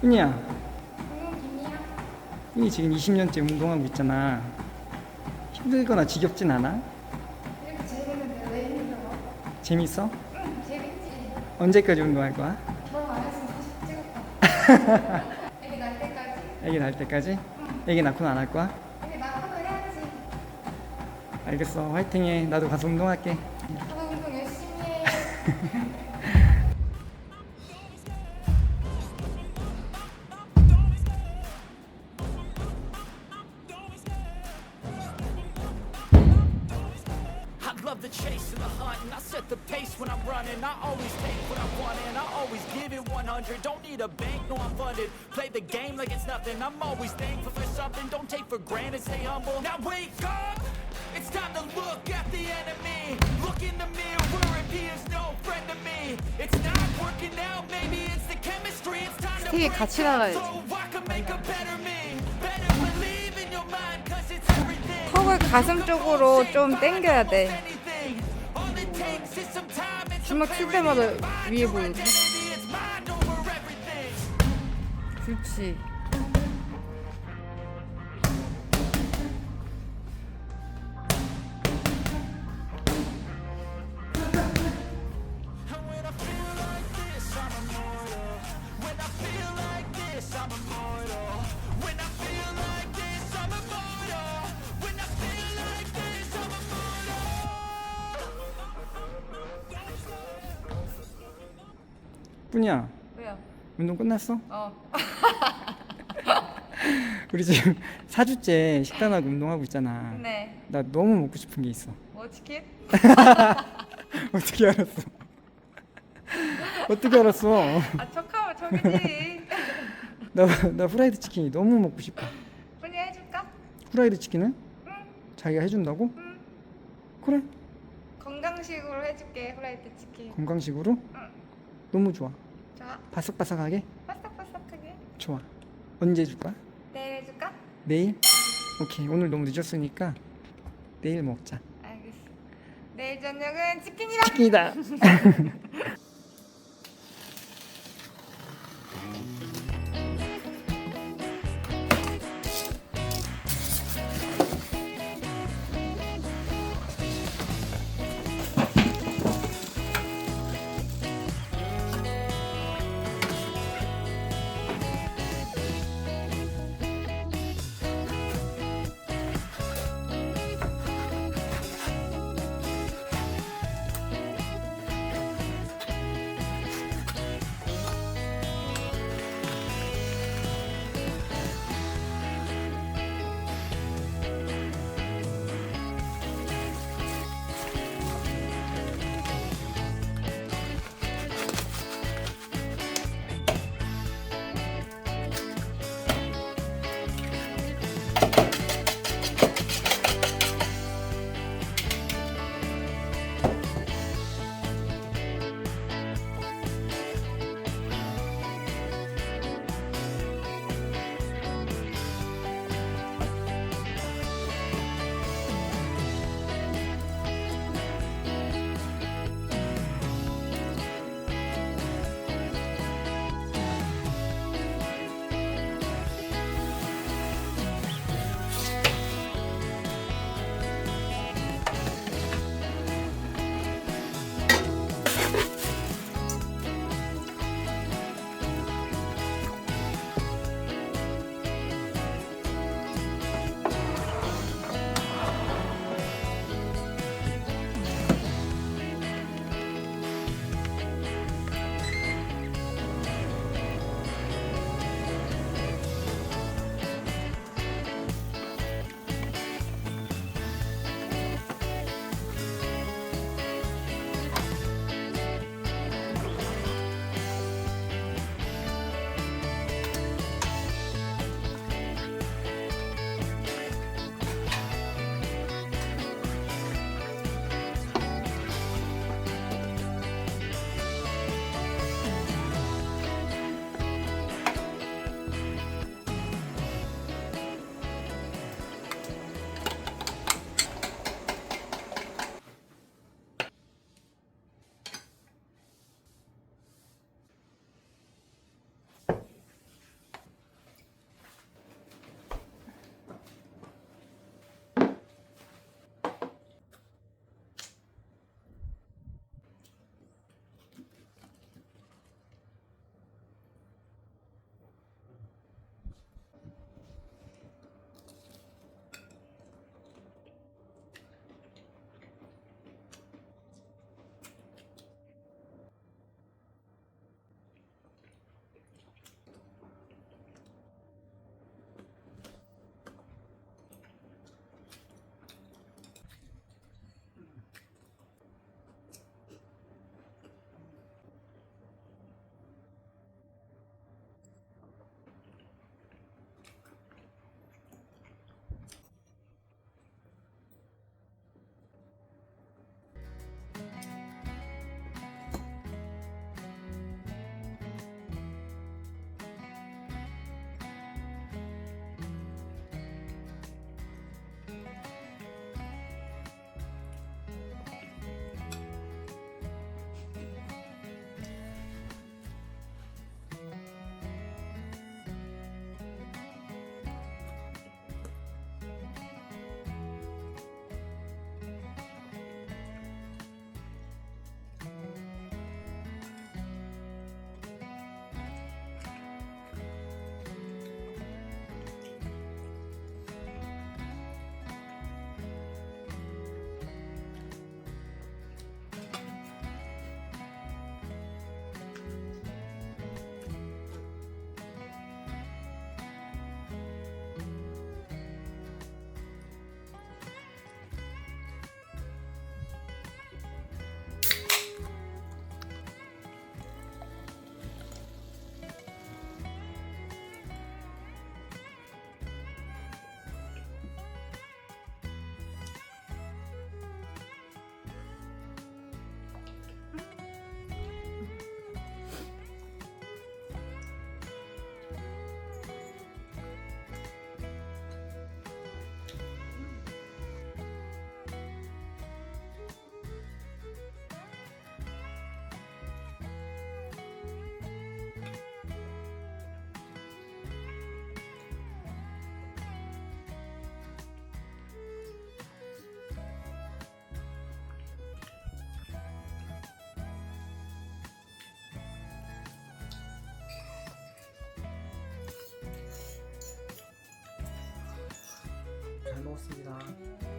중이야? 훈이 지금 20년째 운동하고 있잖아. 힘들거나 지겹진 않아? 이렇게 재밌는데 왜 힘들어? 재밌어? 응, 재밌지. 언제까지 운동할 거야? 너무 안 했으면 사진 찍었다. 애기 날 때까지. 애기 낳을 때까지? 애기 낳고는 안 할 거야? 애기 낳고도 해야지. 알겠어, 화이팅해. 나도 가서 운동할게. 나도 운동 열심히 해. love the chase and the hunt, and I set the pace when I'm running. I always take what I want, and I always give it 100. Don't need a bank, no, I'm funded. Play the game like it's nothing. I'm always thankful for something. Don't take for granted, stay humble. Now wake up! It's time to look at the enemy. Look in the mirror if he is no friend to me. It's not working out, maybe it's the chemistry. It's time to 되게 break 같이 up 나가야지. so I can make a better me. Better believe in your mind, 'cause it's everything. 턱을 가슴 쪽으로 좀 당겨야 돼. 주먹 칠 때마다 위에 보이지. 그렇지. 훈이야, 왜요? 운동 끝났어? 어. 우리 지금 4주째 식단하고 운동하고 있잖아. 네. 나 너무 먹고 싶은 게 있어. 뭐 치킨? 어떻게 알았어? 어떻게 알았어? 아 척하면 척이지. 나, 나 후라이드 치킨이 너무 먹고 싶어. 분이 해줄까? 후라이드 치킨은? 자기가 해준다고? 그래, 건강식으로 해줄게 후라이드 치킨. 건강식으로? 너무 좋아. 좋아. 바삭바삭하게? 바삭바삭하게. 좋아. 언제 해줄까? 내일 해줄까? 내일? 오케이, 오늘 너무 늦었으니까 내일 먹자. 알겠어. 내일 저녁은 치킨이랑. 치킨이다. 먹었습니다.